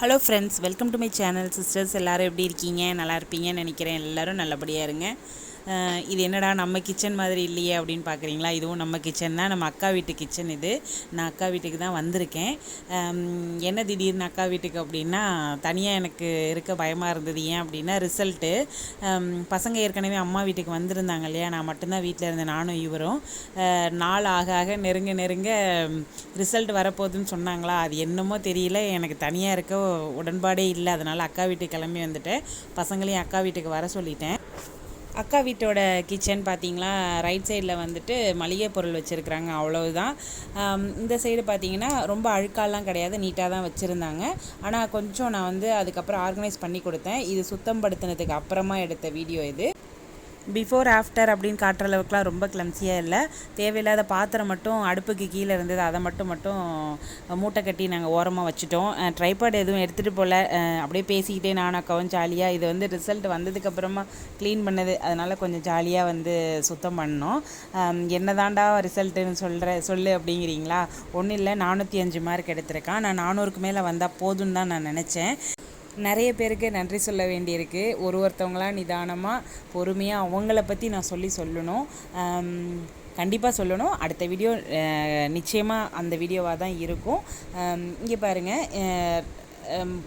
Hello friends welcome to my channel sisters எல்லோரும் எப்படி இருக்கீங்க? நல்லா இருப்பீங்கன்னு நினைக்கிறேன். எல்லோரும் நல்லபடியாக இருங்க. இது என்னடா நம்ம கிச்சன் மாதிரி இல்லையே அப்படின்னு பார்க்குறீங்களா? இதுவும் நம்ம கிச்சன் தான். நம்ம அக்கா வீட்டு கிச்சன் இது. நான் அக்கா வீட்டுக்கு தான் வந்திருக்கேன். என்ன திடீர்னு அக்கா வீட்டுக்கு அப்படின்னா தனியாக எனக்கு இருக்க பயமாக இருந்தது. ஏன் அப்படின்னா ரிசல்ட்டு பசங்க ஏற்கனவே அம்மா வீட்டுக்கு வந்திருந்தாங்க இல்லையா? நான் மட்டும்தான் வீட்டில் இருந்தேன். நானும் இவரும். நாள் ஆக ஆக நெருங்க நெருங்க ரிசல்ட் வரப்போகுதுன்னு சொன்னாங்களா? அது என்னமோ தெரியல. எனக்கு தனியாக இருக்க உடன்பாடே இல்லை. அதனால் அக்கா வீட்டுக்கு கிளம்பி வந்துட்டேன். பசங்களையும் அக்கா வீட்டுக்கு வர சொல்லிட்டேன். அக்கா வீட்டோட கிச்சன் பார்த்தீங்களா? ரைட் சைடில் வந்துட்டு மளிகை பொருள் வச்சுருக்குறாங்க அவ்வளவுதான். இந்த சைடு பார்த்தீங்கன்னா ரொம்ப அழுக்காலாம் கிடையாது நீட்டாக தான் வச்சுருந்தாங்க. ஆனால் கொஞ்சம் நான் வந்து அதுக்கப்புறம் ஆர்கனைஸ் பண்ணி கொடுத்தேன். இது சுத்தம் படுத்தினதுக்கு அப்புறமா எடுத்த வீடியோ இது. பிஃபோர் ஆஃப்டர் அப்படின்னு காட்டுற அளவுக்குலாம் ரொம்ப கிளம்சியாக இல்லை. தேவையில்லாத பாத்திரம் மட்டும் அடுப்புக்கு கீழே இருந்தது அதை மட்டும் மட்டும் மூட்டை கட்டி நாங்கள் ஓரமாக வச்சுட்டோம். ட்ரைபாட் எதுவும் எடுத்துகிட்டு போகல அப்படியே பேசிக்கிட்டே நானும் அக்காவும் ஜாலியாக இது வந்து ரிசல்ட் வந்ததுக்கப்புறமா க்ளீன் பண்ணது. அதனால் கொஞ்சம் ஜாலியாக வந்து சுத்தம் பண்ணோம். என்ன என்னதான்டா ரிசல்ட்டுன்னு சொல்கிற சொல்லு அப்படிங்கிறீங்களா? ஒன்றும் இல்லை நானூற்றி அஞ்சு மார்க் எடுத்திருக்கான். நான் நானூறுக்கு மேலே வந்தால் போதும்னு தான் நான் நினச்சேன். நிறைய பேருக்கு நன்றி சொல்ல வேண்டியிருக்கு. ஒரு ஒருத்தவங்களாம் நிதானமாக பொறுமையாக அவங்கள பற்றி நான் சொல்லி சொல்லணும். கண்டிப்பாக சொல்லணும். அடுத்த வீடியோ நிச்சயமாக அந்த வீடியோவாக தான் இருக்கும். இங்கே பாருங்கள்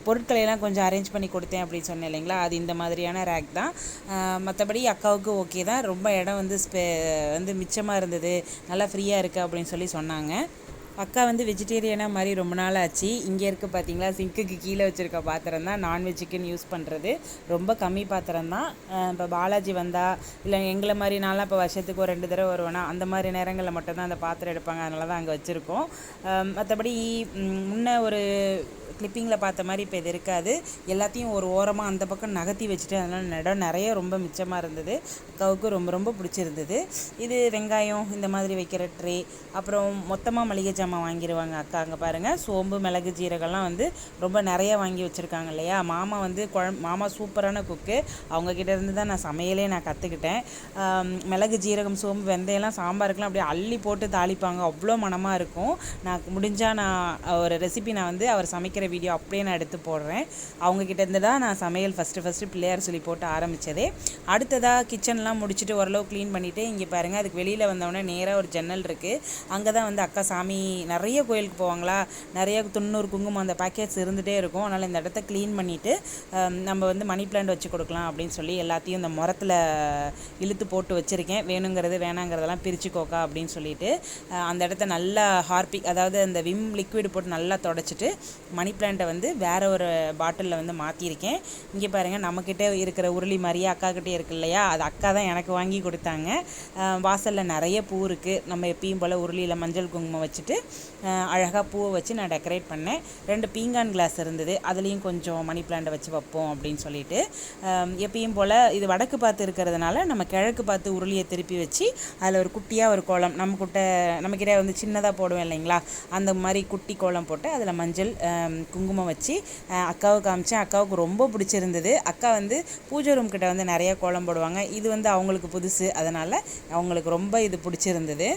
பொருட்களை எல்லாம் கொஞ்சம் அரேஞ்ச் பண்ணி கொடுத்தேன் அப்படின்னு சொன்னேன் இல்லைங்களா? அது இந்த மாதிரியான ரேக் தான். மற்றபடி அக்காவுக்கு ஓகே தான். ரொம்ப இடம் வந்து ஸ்பே வந்து மிச்சமாக இருந்தது. நல்லா ஃப்ரீயாக இருக்குது அப்படின்னு சொல்லி சொன்னாங்க. அக்கா வந்து வெஜிடேரியனாக மாதிரி ரொம்ப நாள் ஆச்சு. இங்கே இருக்க பார்த்தீங்களா சிங்க்குக்கு கீழே வச்சுருக்க பாத்திரம் தான் நான்வெஜ்ஜுக்குன்னு யூஸ் பண்ணுறது ரொம்ப கம்மி பாத்திரம் தான். இப்போ பாலாஜி வந்தால் இல்லை எங்களை மாதிரி நாளாக இப்போ வருஷத்துக்கு ஒரு ரெண்டு தடவை வருவோன்னா அந்த மாதிரி நேரங்களில் மட்டும்தான் அந்த பாத்திரம் எடுப்பாங்க. அதனால தான் அங்கே வச்சுருக்கோம். மற்றபடி முன்ன ஒரு கிளிப்பிங்கில் பார்த்த மாதிரி இப்போ இது இருக்காது. எல்லாத்தையும் ஒரு ஓரமாக அந்த பக்கம் நகர்த்தி வச்சுட்டு அதனால் இடம் நிறைய ரொம்ப மிச்சமாக இருந்தது. அக்காவுக்கு ரொம்ப ரொம்ப பிடிச்சிருந்தது. இது வெங்காயம் இந்த மாதிரி வைக்கிற ட்ரே அப்புறம் மொத்தமாக மளிகை ஜாமான் வாங்கிடுவாங்க அக்கா. அங்கே பாருங்கள் சோம்பு மிளகு ஜீரகம்லாம் வந்து ரொம்ப நிறைய வாங்கி வச்சுருக்காங்க இல்லையா? மாமா வந்து குழம் மாமா சூப்பரான குக்கு அவங்கக்கிட்ட இருந்து தான் நான் சமையலே நான் கற்றுக்கிட்டேன் மிளகு ஜீரகம் சோம்பு வெந்தயம்லாம் சாம்பாருக்குலாம் அப்படியே அள்ளி போட்டு தாளிப்பாங்க. அவ்வளோ மணமாக இருக்கும். நான் முடிஞ்சால் நான் ஒரு ரெசிபி நான் வந்து அவர் சமைக்கிற வீடியோ அப்படியே நான் எடுத்து போடுறேன். அவங்கக்கிட்ட இருந்து தான் நான் சமையல் ஃபஸ்ட்டு ஃபஸ்ட்டு பிள்ளையார் சொல்லி போட்டு ஆரம்பித்ததே அடுத்ததாக கிச்சன்லாம் முடிச்சுட்டு ஓரளவு க்ளீன் பண்ணிவிட்டு இங்கே பாருங்கள் அதுக்கு வெளியில் வந்தோடனே நேராக ஒரு ஜன்னல் இருக்குது அங்கே தான் வந்து அக்கா சாமி நிறைய கோயிலுக்கு போவாங்களா? நிறைய தொண்ணூறு குங்குமம் அந்த பேக்கேஜ் இருந்துகிட்டே இருக்கும். அதனால் இந்த இடத்த க்ளீன் பண்ணிவிட்டு நம்ம வந்து மணி பிளான்ட் வச்சு கொடுக்கலாம் அப்படின்னு சொல்லி எல்லாத்தையும் இந்த முரத்தில் இழுத்து போட்டு வச்சுருக்கேன். வேணுங்கிறது வேணாங்கிறதெல்லாம் பிரிச்சுக்கோக்கா அப்படின்னு சொல்லிட்டு அந்த இடத்த நல்லா ஹார்பிக் அதாவது அந்த விம் லிக்விட் போட்டு நல்லா தொடச்சிட்டு மணி பிளான்ட்டை வந்து வேறு ஒரு பாட்டிலில் வந்து மாற்றிருக்கேன் இங்கே பாருங்கள் நம்மக்கிட்ட இருக்கிற உருளி மாதிரியே அக்காக்கிட்டே இருக்கு இல்லையா? அது அக்கா தான் எனக்கு வாங்கி கொடுத்தாங்க. வாசலில் நிறைய பூ இருக்குது நம்ம எப்பயும் போல் உருளியில் மஞ்சள் குங்குமம் வச்சுட்டு அழகாக பூவை வச்சு நான் டெக்கரேட் பண்ணேன். ரெண்டு பீங்கான் கிளாஸ் இருந்தது. அதுலேயும் கொஞ்சம் மணி பிளான்ட்டை வச்சு வைப்போம் அப்படின்னு சொல்லிட்டு. எப்பயும் போல் இது வடக்கு பார்த்து இருக்கிறதுனால நம்ம கிழக்கு பார்த்து உருளியை திருப்பி வச்சு அதில் ஒரு குட்டியாக ஒரு கோலம் நம்ம கிட்ட நம்மக்கிட்ட வந்து சின்னதாக போடுவோம் இல்லைங்களா? அந்த மாதிரி குட்டி கோலம் போட்டு அதில் மஞ்சள் குங்குமம் வச்சு அக்காவுக்கு காமிச்சேன். அக்காவுக்கு ரொம்ப பிடிச்சிருந்தது. அக்கா வந்து பூஜை ரூம் கிட்ட வந்து நிறைய கோலம் போடுவாங்க. இது வந்து அவங்களுக்கு புதுசு. அதனால் அவங்களுக்கு ரொம்ப இது பிடிச்சிருந்தது.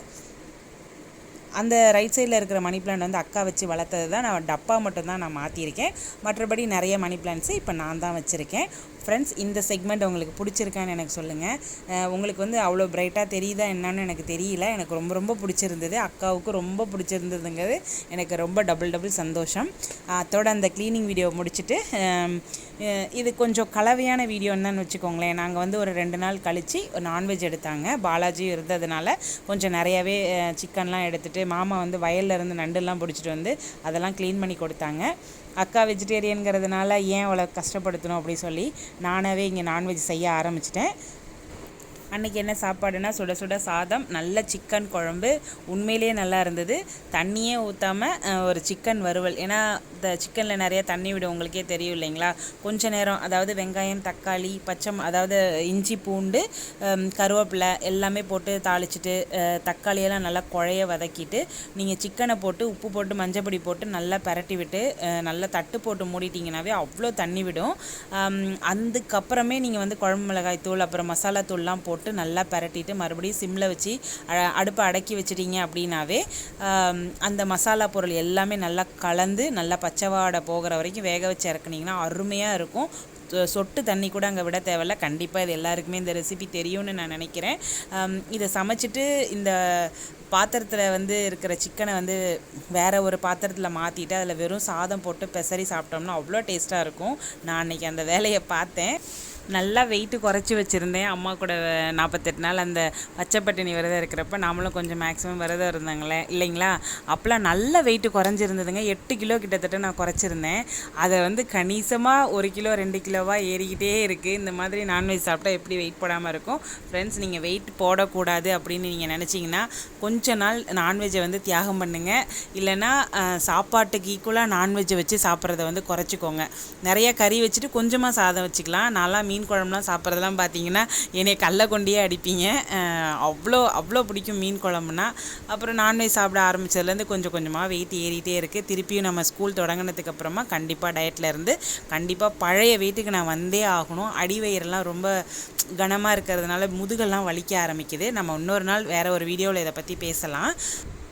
அந்த ரைட் சைடில் இருக்கிற மணி பிளான்ட் வந்து அக்கா வச்சு வளர்த்தது தான். நான் டப்பா மட்டும்தான் நான் மாற்றியிருக்கேன் மற்றபடி நிறைய மணி பிளான்ட்ஸு இப்போ நான் தான் வச்சுருக்கேன். ஃப்ரெண்ட்ஸ் இந்த செக்மெண்ட் உங்களுக்கு பிடிச்சிருக்கான்னு எனக்கு சொல்லுங்கள் உங்களுக்கு வந்து அவ்வளோ பிரைட்டாக தெரியுதா என்னன்னு எனக்கு தெரியல. எனக்கு ரொம்ப ரொம்ப பிடிச்சிருந்தது. அக்காவுக்கு ரொம்ப பிடிச்சிருந்ததுங்கிறது எனக்கு ரொம்ப டபுள் டபுள் சந்தோஷம். அதோட அந்த க்ளீனிங் வீடியோ முடிச்சுட்டு இது கொஞ்சம் கலவையான வீடியோன்னு தான் வச்சுக்கோங்களேன். நாங்கள் வந்து ஒரு ரெண்டு நாள் கழித்து ஒரு நான்வெஜ் எடுத்தாங்க. பாலாஜி இருந்ததுனால கொஞ்சம் நிறையாவே சிக்கன்லாம் எடுத்துகிட்டு மாமா வந்து வயல்ல இருந்து நண்டுலாம் பிடிச்சிட்டு வந்து அதெல்லாம் க்ளீன் பண்ணி கொடுத்தாங்க. அக்கா வெஜிடேரியனுங்கிறதுனால ஏன் அவ்வளோ கஷ்டப்படுத்தணும் அப்படி சொல்லி நானாகவே இங்கே நான்வெஜ் செய்ய ஆரம்பிச்சிட்டேன். அன்றைக்கி என்ன சாப்பாடுனா சுட சுட சாதம் நல்ல சிக்கன் குழம்பு. உண்மையிலேயே நல்லா இருந்தது. தண்ணியே ஊற்றாமல் ஒரு சிக்கன் வறுவல். ஏன்னா இந்த சிக்கனில் நிறைய தண்ணி விடும் உங்களுக்கே தெரியும் இல்லைங்களா? கொஞ்ச நேரம் அதாவது வெங்காயம் தக்காளி பச்சை அதாவது இஞ்சி பூண்டு கருவேப்பிலை எல்லாமே போட்டு தாளிச்சிட்டு தக்காளியெல்லாம் நல்லா குழைய வதக்கிட்டு நீங்கள் சிக்கனை போட்டு உப்பு போட்டு மஞ்சப்பொடி போட்டு நல்லா பரட்டி விட்டு நல்லா தட்டு போட்டு மூடிட்டிங்கனாவே அவ்வளோ தண்ணி விடும். அதுக்கப்புறமே நீங்கள் வந்து குழம்பு மிளகாய் தூள் அப்புறம் மசாலா தூள்லாம் போட்டு நல்லா பரட்டிட்டு மறுபடியும் சிம்மில் வச்சு அடுப்பை அடக்கி வச்சிட்டிங்க அப்படின்னாவே அந்த மசாலா பொருள் எல்லாமே நல்லா கலந்து நல்லா பச்சைவாடை போகிற வரைக்கும் வேக வச்சு இறக்குனீங்கன்னா அருமையாக இருக்கும். சொ- சொட்டு தண்ணி கூட அங்கே விட தேவையில்ல. கண்டிப்பாக இது எல்லாருக்குமே இந்த ரெசிபி தெரியும்னு நான் நினைக்கிறேன். இதை சமைச்சிட்டு இந்த பாத்திரத்தில் வந்து இருக்கிற சிக்கனை வந்து வேறு ஒரு பாத்திரத்தில் மாற்றிட்டு அதில் வெறும் சாதம் போட்டு பெசரி சாப்பிட்டோம்னா அவ்வளோ டேஸ்ட்டாக இருக்கும். நான் அன்றைக்கி அந்த வேலையை பார்த்தேன். நல்லா வெயிட்டு குறைச்சி வச்சுருந்தேன். அம்மா கூட நாற்பத்தெட்டு நாள் அந்த பச்சைப்பட்டினி விரதம் இருக்கிறப்ப நாமளும் கொஞ்சம் மேக்ஸிமம் விரதம் இருந்தாங்களே இல்லைங்களா? அப்போலாம் நல்ல வெயிட்டு குறைஞ்சிருந்ததுங்க. எட்டு கிலோ கிட்டத்தட்ட நான் குறைச்சிருந்தேன். அதை வந்து கணிசமாக ஒரு கிலோ ரெண்டு கிலோவாக ஏறிக்கிட்டே இருக்குது இந்த மாதிரி நான்வெஜ் சாப்பிட்டா எப்படி வெயிட் போடாமல் இருக்கும்? ஃப்ரெண்ட்ஸ் நீங்கள் வெயிட் போடக்கூடாது அப்படின்னு நீங்கள் நினச்சிங்கன்னா கொஞ்ச நாள் நான்வெஜ்ஜை வந்து தியாகம் பண்ணுங்கள் இல்லைன்னா சாப்பாட்டுக்கு ஈக்குவலாக நான்வெஜ்ஜை வச்சு சாப்பிட்றத வந்து குறைச்சிக்கோங்க. நிறைய கறி வச்சுட்டு கொஞ்சமாக சாதம் வச்சுக்கலாம். நல்லா மீன் மீன் குழம்புலாம் சாப்பிட்றதெல்லாம் பார்த்தீங்கன்னா என்னை கல்லை கொண்டே அடிப்பீங்க. அவ்வளோ அவ்வளோ பிடிக்கும் மீன் குழம்புனா. அப்புறம் நான்வெஜ் சாப்பிட ஆரம்பிச்சதுலேருந்து கொஞ்சம் கொஞ்சமாக வெயிட் ஏறிட்டே இருக்குது திருப்பியும் நம்ம ஸ்கூல் தொடங்கினதுக்கு அப்புறமா கண்டிப்பாக டயட்டில் இருந்து கண்டிப்பாக பழைய வெயிட்டுக்கு நான் வந்தே ஆகணும். அடிவயிறெல்லாம் ரொம்ப கனமாக இருக்கிறதுனால முதுகெல்லாம் வலிக்க ஆரம்பிக்குது. நம்ம இன்னொரு நாள் வேறு ஒரு வீடியோவில் இதை பற்றி பேசலாம்.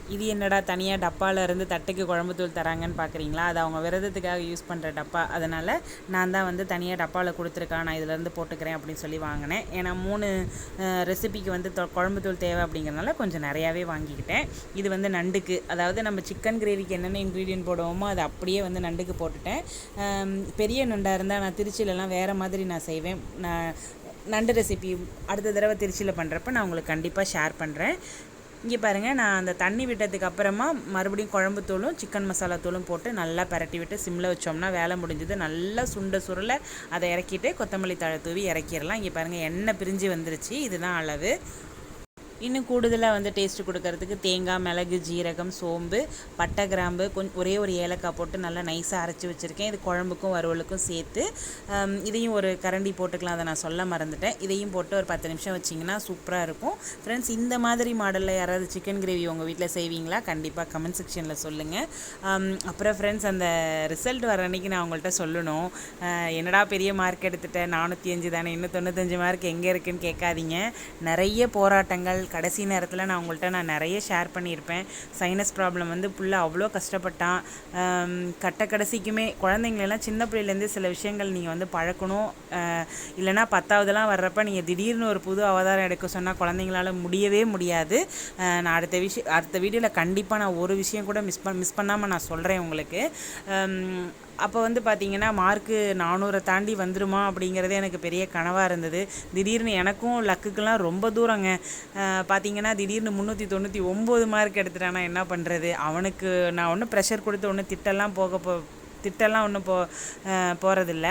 இது என்னடா தனியாக டப்பாவில் இருந்து தட்டுக்கு குழம்புத்தூள் தராங்கன்னு பார்க்குறீங்களா அது அவங்க விரதத்துக்காக யூஸ் பண்ணுற டப்பா. அதனால் நான் தான் வந்து தனியாக டப்பாவில் கொடுத்துருக்கேன் நான் இதிலேருந்து போட்டுக்கிறேன் அப்படின்னு சொல்லி வாங்கினேன். ஏன்னா மூணு ரெசிபிக்கு வந்து தொ- குழம்புத்தூள் தேவை அப்படிங்கிறனால கொஞ்சம் நிறையாவே வாங்கிக்கிட்டேன். இது வந்து நண்டுக்கு. அதாவது நம்ம சிக்கன் கிரேவிக்கு என்னென்ன இன்க்ரீடியன்ட் போடுவோமோ அது அப்படியே வந்து நண்டுக்கு போட்டுட்டேன். பெரிய நண்டாக இருந்தால் நான் திருச்சியிலலாம் வேறு மாதிரி நான் செய்வேன். நான் நண்டு ரெசிபி அடுத்த தடவை திருச்சியில் பண்ணுறப்ப நான் உங்களுக்கு கண்டிப்பாக ஷேர் பண்ணுறேன் இங்கே பாருங்கள் நான் அந்த தண்ணி விட்டதுக்கு அப்புறமா மறுபடியும் குழம்பு தூளும் சிக்கன் மசாலா தூளும் போட்டு நல்லா பரட்டி விட்டு சிம்மில் வச்சோம்னா வேலை முடிஞ்சது. நல்லா சுண்ட சுருளை அதை இறக்கிட்டு கொத்தமல்லி தழை தூவி இறக்கிடலாம். இங்கே பாருங்கள் எண்ணெய் பிரிஞ்சு வந்துருச்சு. இதுதான் அளவு. இன்னும் கூடுதலாக வந்து டேஸ்ட் கொடுக்கறதுக்கு தேங்காய் மிளகு ஜீரகம் சோம்பு பட்டை கிராம்பு கொஞ்சம் ஒரே ஒரு ஏலக்காய் போட்டு நல்லா நைஸாக அரைச்சி வச்சுருக்கேன். இது குழம்புக்கும் வறுவலுக்கும் சேர்த்து இதையும் ஒரு கரண்டி போட்டுக்கலாம் அதை நான் சொல்ல மறந்துட்டேன். இதையும் போட்டு ஒரு பத்து நிமிஷம் வச்சிங்கன்னா சூப்பராக இருக்கும். ஃப்ரெண்ட்ஸ் இந்த மாதிரி மாடலில் யாராவது சிக்கன் கிரேவி உங்கள் வீட்டில் செய்வீங்களா? கண்டிப்பாக கமெண்ட் செக்ஷனில் சொல்லுங்கள் அப்புறம் ஃப்ரெண்ட்ஸ் அந்த ரிசல்ட் வர அன்னைக்கு நான் உங்கள்கிட்ட சொல்லணும். என்னடா பெரிய மார்க் எடுத்துட்டேன் நானூற்றி அஞ்சு தானே? இன்னும் தொண்ணூத்தஞ்சு மார்க் எங்கே இருக்குன்னு கேட்காதீங்க. நிறைய போராட்டங்கள் கடைசி நேரத்தில் நான் உங்கள்கிட்ட நான் நிறைய ஷேர் பண்ணியிருப்பேன் சைனஸ் ப்ராப்ளம் வந்து புள்ள அவ்வளோ கஷ்டப்பட்டான். கட்ட கடைசிக்குமே குழந்தைங்களெல்லாம் சின்ன பிள்ளையிலேருந்து சில விஷயங்கள் நீங்கள் வந்து பழக்கணும். இல்லைனா இல்லைன்னா பத்தாவதுலாம் வர்றப்ப நீங்கள் திடீர்னு ஒரு புது அவதாரம் எடுக்க சொன்னால் குழந்தைங்களால முடியவே முடியாது. நான் அடுத்த விஷயம் அடுத்த வீடியோவில் கண்டிப்பாக நான் ஒரு விஷயம் கூட மிஸ் பண் மிஸ் பண்ணாமல் நான் சொல்கிறேன் உங்களுக்கு. அப்போ வந்து பார்த்தீங்கன்னா மார்க்கு நானூறை தாண்டி வந்துருமா அப்படிங்கிறதே எனக்கு பெரிய கனவாக இருந்தது. திடீர்னு எனக்கும் லக்குக்கெல்லாம் ரொம்ப தூரங்க. பார்த்திங்கன்னா பார்த்தீங்கன்னா திடீர்னு முந்நூற்றி தொண்ணூற்றி ஒம்பது மார்க் எடுத்துட்டானா என்ன பண்ணுறது அவனுக்கு நான் ஒன்றும் ப்ரெஷர் கொடுத்து ஒன்றும் திட்டெல்லாம் போக போ திட்டெல்லாம் ஒன்றும் போ போகிறதில்ல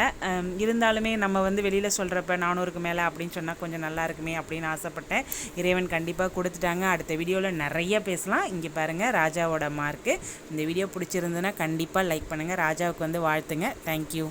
இருந்தாலுமே நம்ம வந்து வெளியில் சொல்கிறப்ப நானூறுக்கு மேலே அப்படின்னு சொன்னால் கொஞ்சம் நல்லா இருக்குமே அப்படின்னு ஆசைப்பட்டேன். இறைவன் கண்டிப்பாக கொடுத்துட்டாங்க. அடுத்த வீடியோவில் நிறைய பேசலாம். இங்கே பாருங்கள் ராஜாவோட மார்க்கு இந்த வீடியோ பிடிச்சிருந்துன்னா கண்டிப்பாக லைக் பண்ணுங்கள் ராஜாவுக்கு வந்து வாழ்த்துங்க. தேங்க்யூ